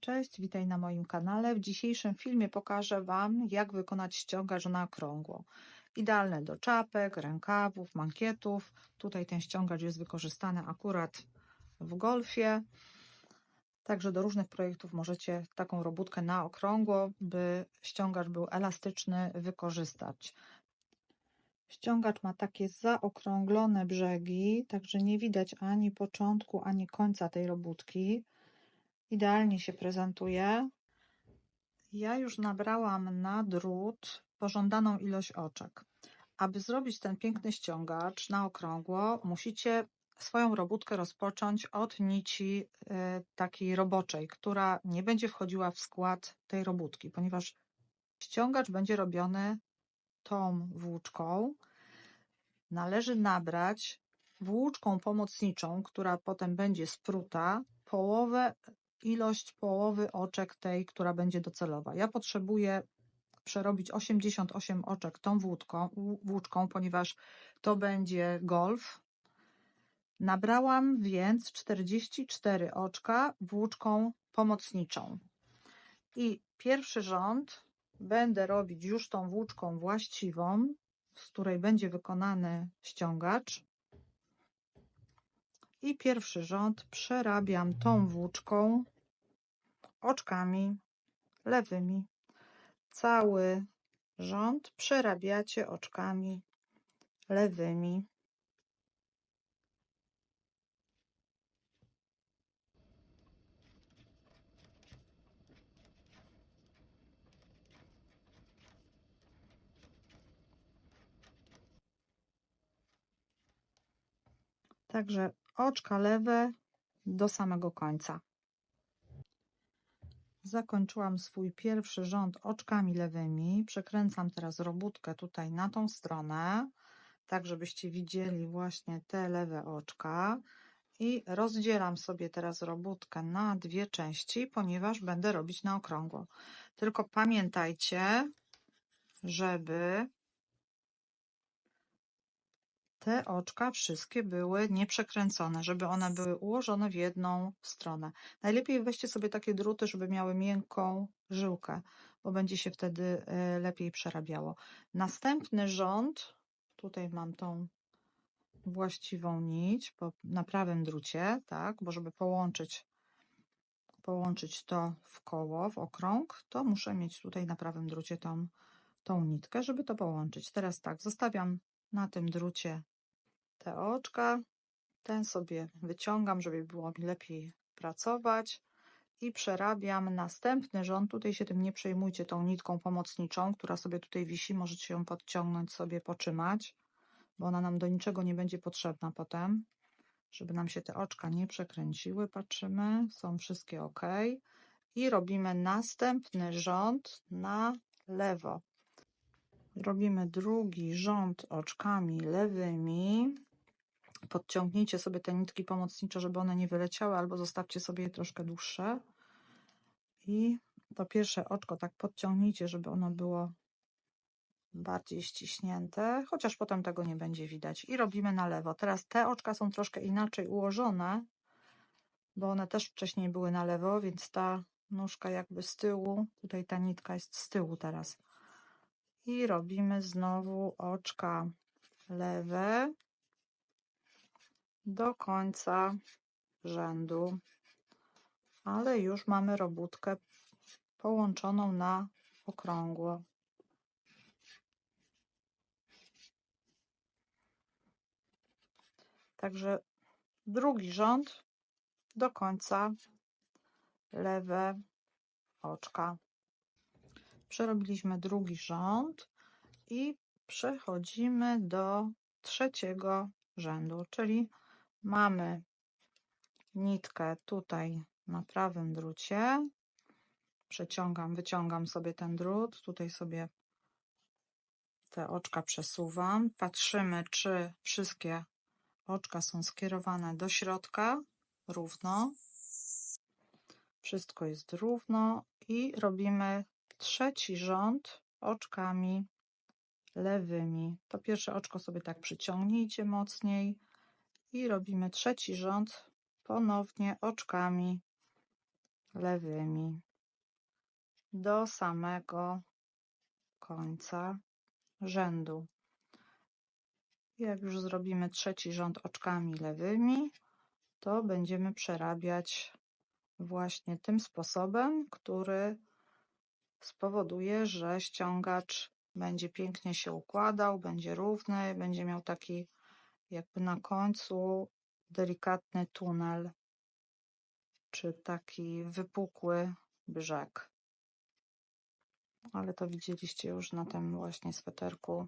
Cześć, witaj na moim kanale. W dzisiejszym filmie pokażę Wam, jak wykonać ściągacz na okrągło. Idealny do czapek, rękawów, mankietów. Tutaj ten ściągacz jest wykorzystany akurat w golfie. Także do różnych projektów możecie taką robótkę na okrągło, by ściągacz był elastyczny, wykorzystać. Ściągacz ma takie zaokrąglone brzegi, także nie widać ani początku, ani końca tej robótki. Idealnie się prezentuje. Ja już nabrałam na drut pożądaną ilość oczek. Aby zrobić ten piękny ściągacz na okrągło, musicie swoją robótkę rozpocząć od nici y, takiej roboczej, która nie będzie wchodziła w skład tej robótki, ponieważ ściągacz będzie robiony tą włóczką. Należy nabrać włóczką pomocniczą, która potem będzie spruta, połowę, ilość połowy oczek tej, która będzie docelowa. Ja potrzebuję przerobić 88 oczek tą włóczką, włóczką ponieważ to będzie golf. Nabrałam więc 44 oczka włóczką pomocniczą. I pierwszy rząd będę robić już tą włóczką właściwą, z której będzie wykonany ściągacz. I pierwszy rząd przerabiam tą włóczką oczkami lewymi. Cały rząd przerabiacie oczkami lewymi. Także oczka lewe do samego końca. Zakończyłam swój pierwszy rząd oczkami lewymi. Przekręcam teraz robótkę tutaj na tą stronę, tak żebyście widzieli właśnie te lewe oczka. I rozdzielam sobie teraz robótkę na dwie części, ponieważ będę robić na okrągło. Tylko pamiętajcie, żeby te oczka wszystkie były nieprzekręcone, żeby one były ułożone w jedną stronę. Najlepiej weźcie sobie takie druty, żeby miały miękką żyłkę, bo będzie się wtedy e, lepiej przerabiało. Następny rząd, tutaj mam tą właściwą nić po, na prawym drucie, tak, bo żeby połączyć, połączyć to w koło, w okrąg, to muszę mieć tutaj na prawym drucie tą, tą nitkę, żeby to połączyć. Teraz tak, zostawiam na tym drucie te oczka. Ten sobie wyciągam, żeby było mi lepiej pracować i przerabiam następny rząd. Tutaj się tym nie przejmujcie tą nitką pomocniczą, która sobie tutaj wisi. Możecie ją podciągnąć sobie, poczymać, bo ona nam do niczego nie będzie potrzebna potem, żeby nam się te oczka nie przekręciły. Patrzymy, są wszystkie ok. I robimy następny rząd na lewo. Robimy drugi rząd oczkami lewymi podciągnijcie sobie te nitki pomocnicze, żeby one nie wyleciały, albo zostawcie sobie je troszkę dłuższe. I to pierwsze oczko tak podciągnijcie, żeby ono było bardziej ściśnięte, chociaż potem tego nie będzie widać. I robimy na lewo. Teraz te oczka są troszkę inaczej ułożone, bo one też wcześniej były na lewo, więc ta nóżka jakby z tyłu, tutaj ta nitka jest z tyłu teraz. I robimy znowu oczka lewe, do końca rzędu, ale już mamy robótkę połączoną na okrągło. Także drugi rząd do końca lewe oczka. Przerobiliśmy drugi rząd i przechodzimy do trzeciego rzędu, czyli Mamy nitkę tutaj na prawym drucie. Przeciągam, wyciągam sobie ten drut. Tutaj sobie te oczka przesuwam. Patrzymy, czy wszystkie oczka są skierowane do środka równo. Wszystko jest równo i robimy trzeci rząd oczkami lewymi. To pierwsze oczko sobie tak przyciągnijcie mocniej i robimy trzeci rząd ponownie oczkami lewymi do samego końca rzędu. Jak już zrobimy trzeci rząd oczkami lewymi, to będziemy przerabiać właśnie tym sposobem, który spowoduje, że ściągacz będzie pięknie się układał, będzie równy, będzie miał taki jakby na końcu delikatny tunel, czy taki wypukły brzeg. Ale to widzieliście już na tym właśnie sweterku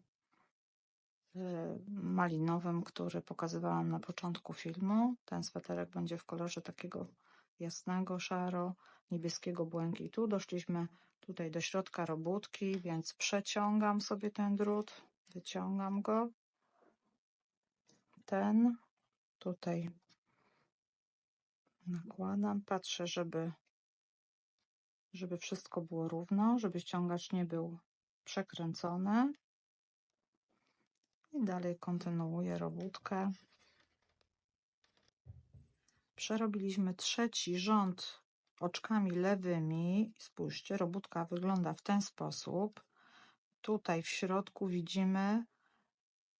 y, malinowym, który pokazywałam na początku filmu. Ten sweterek będzie w kolorze takiego jasnego, szaro, niebieskiego błękitu. Doszliśmy tutaj do środka robótki, więc przeciągam sobie ten drut, wyciągam go. Ten tutaj nakładam, patrzę, żeby, żeby wszystko było równo, żeby ściągacz nie był przekręcony. I dalej kontynuuję robótkę. Przerobiliśmy trzeci rząd oczkami lewymi. Spójrzcie, robótka wygląda w ten sposób. Tutaj w środku widzimy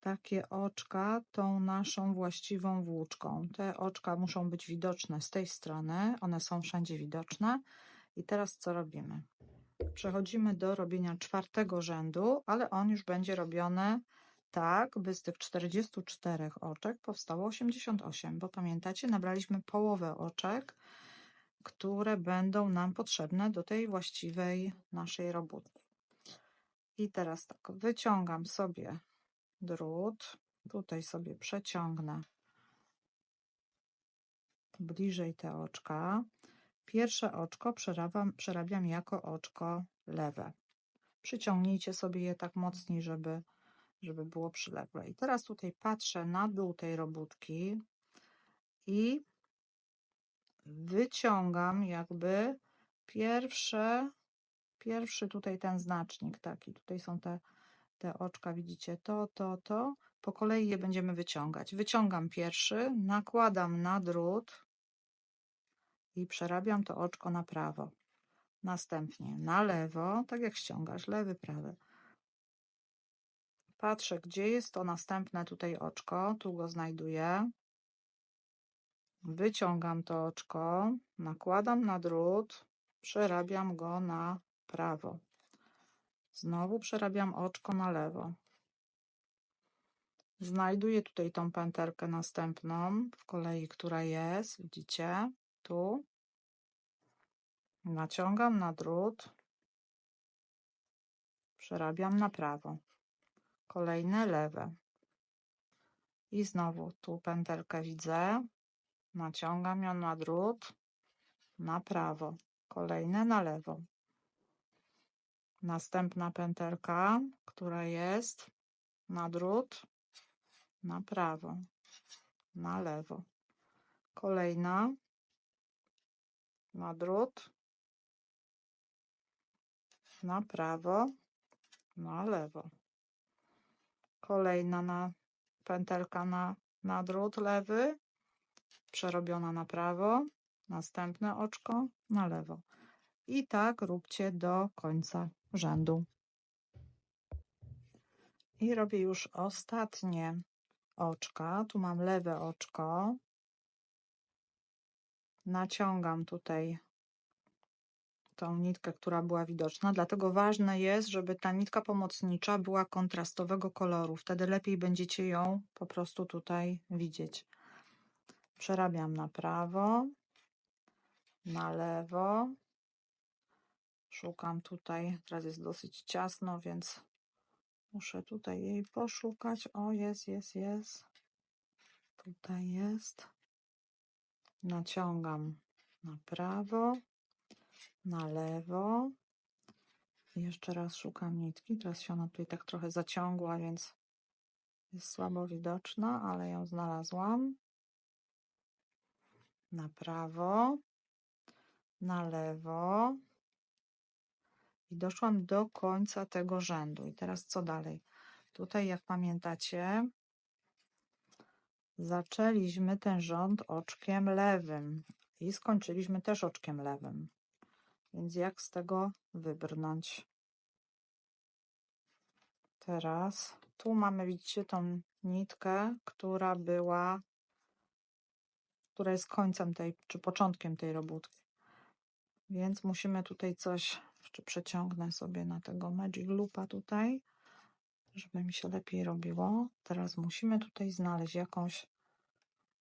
takie oczka tą naszą właściwą włóczką. Te oczka muszą być widoczne z tej strony, one są wszędzie widoczne. I teraz co robimy? Przechodzimy do robienia czwartego rzędu, ale on już będzie robiony tak, by z tych 44 oczek powstało 88, bo pamiętacie, nabraliśmy połowę oczek, które będą nam potrzebne do tej właściwej naszej robótki. I teraz tak, wyciągam sobie drut, tutaj sobie przeciągnę bliżej te oczka. Pierwsze oczko przerabiam, przerabiam jako oczko lewe. Przyciągnijcie sobie je tak mocniej, żeby, żeby było przyległe. I teraz tutaj patrzę na dół tej robótki i wyciągam jakby pierwsze, pierwszy tutaj ten znacznik taki. Tutaj są te, te oczka, widzicie to, to, to. Po kolei je będziemy wyciągać. Wyciągam pierwszy, nakładam na drut i przerabiam to oczko na prawo. Następnie na lewo, tak jak ściągasz, lewy, prawy. Patrzę, gdzie jest to następne tutaj oczko. Tu go znajduję. Wyciągam to oczko, nakładam na drut, przerabiam go na prawo. Znowu przerabiam oczko na lewo. Znajduję tutaj tą pętelkę następną w kolei, która jest, widzicie, tu. Naciągam na drut, przerabiam na prawo. Kolejne lewe. I znowu tu pętelkę widzę, Naciągam ją na drut na prawo, kolejne na lewo. Następna pętelka, która jest na drut na prawo, na lewo. Kolejna na drut na prawo, na lewo. Kolejna na pętelka na, na drut lewy przerobiona na prawo, następne oczko na lewo. I tak róbcie do końca rzędu. I robię już ostatnie oczka. Tu mam lewe oczko. Naciągam tutaj tą nitkę, która była widoczna, dlatego ważne jest, żeby ta nitka pomocnicza była kontrastowego koloru. Wtedy lepiej będziecie ją po prostu tutaj widzieć. Przerabiam na prawo, na lewo. Szukam tutaj, teraz jest dosyć ciasno, więc muszę tutaj jej poszukać. O, jest, jest, jest. Tutaj jest. Naciągam na prawo, na lewo. Jeszcze raz szukam nitki. Teraz się ona tutaj tak trochę zaciągła, więc jest słabo widoczna, ale ją znalazłam na prawo, na lewo i doszłam do końca tego rzędu. I teraz co dalej? Tutaj, jak pamiętacie, zaczęliśmy ten rząd oczkiem lewym I skończyliśmy też oczkiem lewym. Więc jak z tego wybrnąć? Teraz tu mamy, widzicie, tą nitkę, która była, która jest końcem tej, czy początkiem tej robótki. Więc musimy tutaj coś, czy przeciągnę sobie na tego Magic Loopa tutaj, żeby mi się lepiej robiło. Teraz musimy tutaj znaleźć jakąś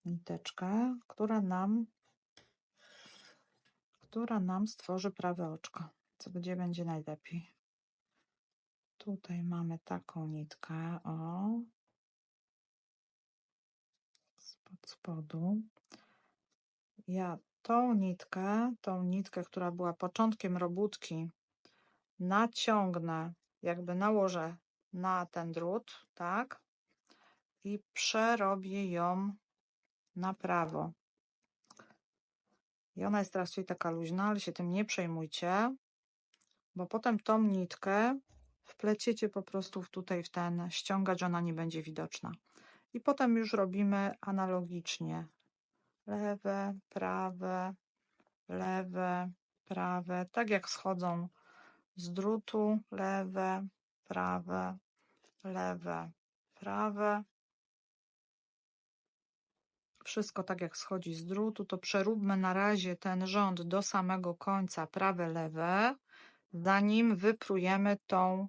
niteczkę, która nam która nam stworzy prawe oczko. Co gdzie będzie najlepiej. Tutaj mamy taką nitkę, o. Spod spodu. Ja tą nitkę, tą nitkę, która była początkiem robótki, naciągnę, jakby nałożę na ten drut, tak? I przerobię ją na prawo. I ona jest teraz tutaj taka luźna, ale się tym nie przejmujcie, bo potem tą nitkę wpleciecie po prostu tutaj w ten ściągacz, ona nie będzie widoczna. I potem już robimy analogicznie. Lewe, prawe, lewe, prawe, tak jak schodzą z drutu, lewe, prawe, lewe, prawe. Wszystko tak jak schodzi z drutu, to przeróbmy na razie ten rząd do samego końca, prawe, lewe, zanim wyprujemy tą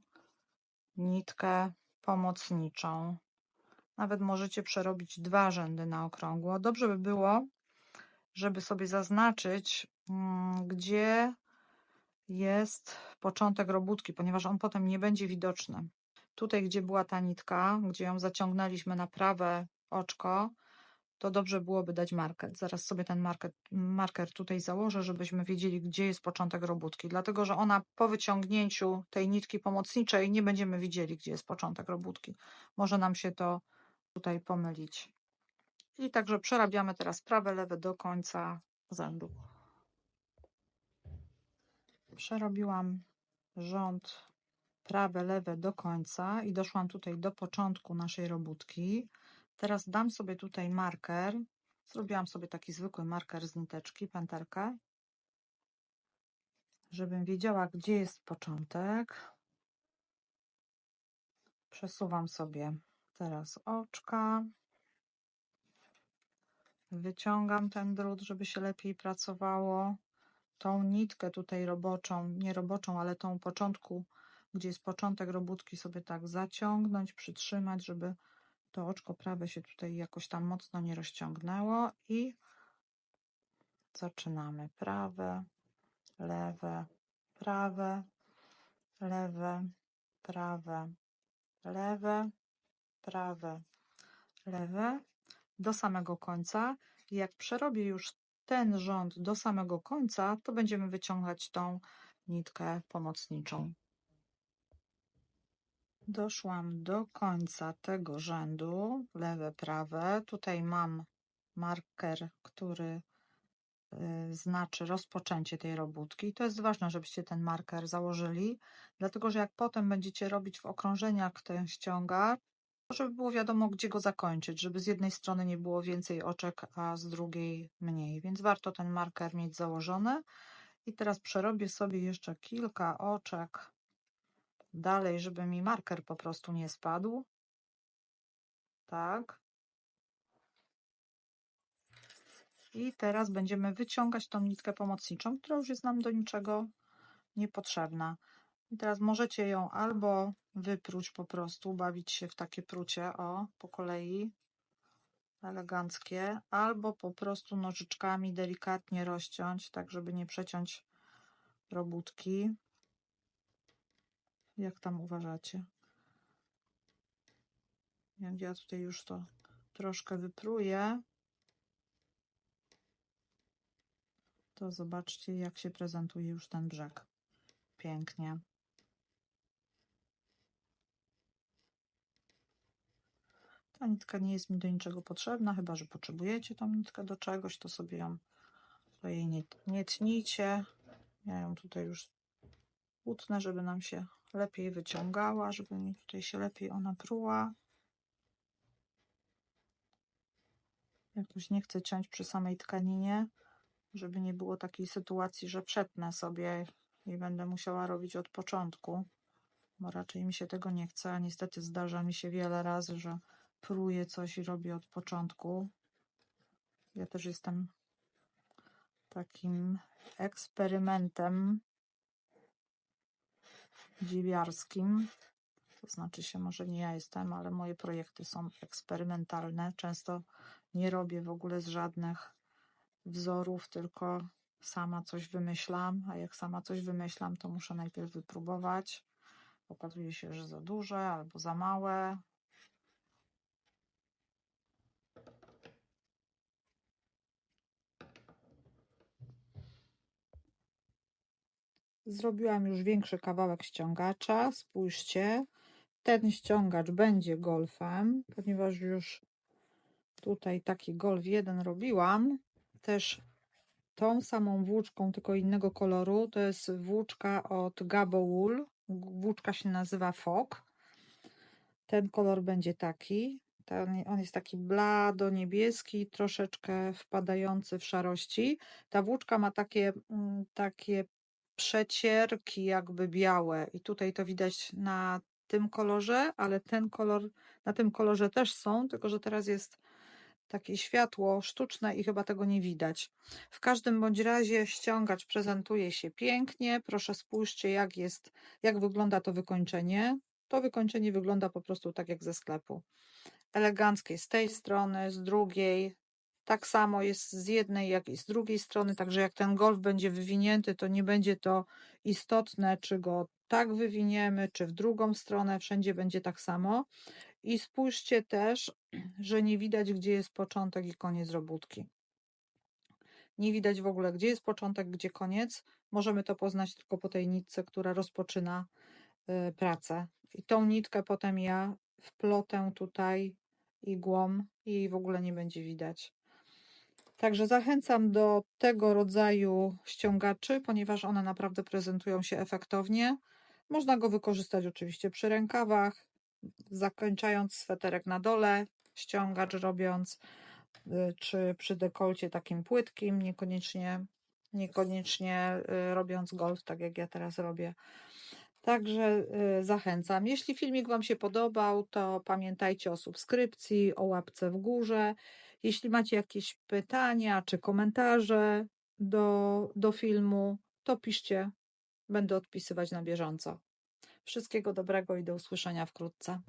nitkę pomocniczą. Nawet możecie przerobić dwa rzędy na okrągło. Dobrze by było, żeby sobie zaznaczyć, mm, gdzie jest początek robótki, ponieważ on potem nie będzie widoczny. Tutaj, gdzie była ta nitka, gdzie ją zaciągnęliśmy na prawe oczko, to dobrze byłoby dać marker. Zaraz sobie ten marker, marker tutaj założę, żebyśmy wiedzieli, gdzie jest początek robótki, dlatego że ona po wyciągnięciu tej nitki pomocniczej nie będziemy widzieli, gdzie jest początek robótki. Może nam się to tutaj pomylić. I także przerabiamy teraz prawe, lewe do końca rzędu. Przerobiłam rząd prawe, lewe do końca i doszłam tutaj do początku naszej robótki. Teraz dam sobie tutaj marker. Zrobiłam sobie taki zwykły marker z niteczki, pętelkę, żebym wiedziała, gdzie jest początek. Przesuwam sobie teraz oczka. Wyciągam ten drut, żeby się lepiej pracowało. Tą nitkę tutaj roboczą, nie roboczą, ale tą początku, gdzie jest początek robótki, sobie tak zaciągnąć, przytrzymać, żeby to oczko prawe się tutaj jakoś tam mocno nie rozciągnęło i zaczynamy prawe, lewe, prawe, lewe, prawe, lewe, prawe, lewe do samego końca. Jak przerobię już ten rząd do samego końca, to będziemy wyciągać tą nitkę pomocniczą. Doszłam do końca tego rzędu, lewe, prawe. Tutaj mam marker, który y, znaczy rozpoczęcie tej robótki. To jest ważne, żebyście ten marker założyli, dlatego że jak potem będziecie robić w okrążeniach ten ściągacz, żeby było wiadomo, gdzie go zakończyć, żeby z jednej strony nie było więcej oczek, a z drugiej mniej. Więc warto ten marker mieć założony. I teraz przerobię sobie jeszcze kilka oczek dalej, żeby mi marker po prostu nie spadł. Tak. I teraz będziemy wyciągać tą nitkę pomocniczą, która już jest nam do niczego niepotrzebna. I teraz możecie ją albo wypróć po prostu, bawić się w takie prucie, o, po kolei, eleganckie, albo po prostu nożyczkami delikatnie rozciąć, tak żeby nie przeciąć robótki. Jak tam uważacie? Jak ja tutaj już to troszkę wypruję, to zobaczcie, jak się prezentuje już ten brzeg. Pięknie. Ta nitka nie jest mi do niczego potrzebna, chyba że potrzebujecie tą nitkę do czegoś, to sobie ją to jej nie, nie tnijcie. Ja ją tutaj już utnę, żeby nam się lepiej wyciągała, żeby mi tutaj się lepiej ona pruła. Jakoś nie chcę ciąć przy samej tkaninie, żeby nie było takiej sytuacji, że przetnę sobie i będę musiała robić od początku, bo raczej mi się tego nie chce, niestety zdarza mi się wiele razy, że próję coś i robię od początku. Ja też jestem takim eksperymentem dziewiarskim. To znaczy się, może nie ja jestem, ale moje projekty są eksperymentalne. Często nie robię w ogóle z żadnych wzorów, tylko sama coś wymyślam, a jak sama coś wymyślam, to muszę najpierw wypróbować. Okazuje się, że za duże albo za małe. Zrobiłam już większy kawałek ściągacza. Spójrzcie, ten ściągacz będzie golfem, ponieważ już tutaj taki golf jeden robiłam. Też tą samą włóczką, tylko innego koloru. To jest włóczka od Gabo Wool. Włóczka się nazywa Fog. Ten kolor będzie taki. Ten, on jest taki blado niebieski, troszeczkę wpadający w szarości. Ta włóczka ma takie, mm, takie przecierki jakby białe i tutaj to widać na tym kolorze, ale ten kolor, na tym kolorze też są, tylko że teraz jest takie światło sztuczne i chyba tego nie widać. W każdym bądź razie ściągacz prezentuje się pięknie. Proszę spójrzcie jak jest, jak wygląda to wykończenie. To wykończenie wygląda po prostu tak jak ze sklepu. Eleganckie z tej strony, z drugiej. Tak samo jest z jednej, jak i z drugiej strony. Także jak ten golf będzie wywinięty, to nie będzie to istotne, czy go tak wywiniemy, czy w drugą stronę. Wszędzie będzie tak samo. I spójrzcie też, że nie widać, gdzie jest początek i koniec robótki. Nie widać w ogóle, gdzie jest początek, gdzie koniec. Możemy to poznać tylko po tej nitce, która rozpoczyna y, pracę. I tą nitkę potem ja wplotę tutaj igłą i jej w ogóle nie będzie widać. Także zachęcam do tego rodzaju ściągaczy, ponieważ one naprawdę prezentują się efektownie. Można go wykorzystać oczywiście przy rękawach, zakończając sweterek na dole, ściągacz robiąc, y, czy przy dekolcie takim płytkim, niekoniecznie, niekoniecznie y, robiąc golf, tak jak ja teraz robię. Także y, zachęcam. Jeśli filmik Wam się podobał, to pamiętajcie o subskrypcji, o łapce w górze. Jeśli macie jakieś pytania czy komentarze do, do filmu, to piszcie. Będę odpisywać na bieżąco. Wszystkiego dobrego i do usłyszenia wkrótce.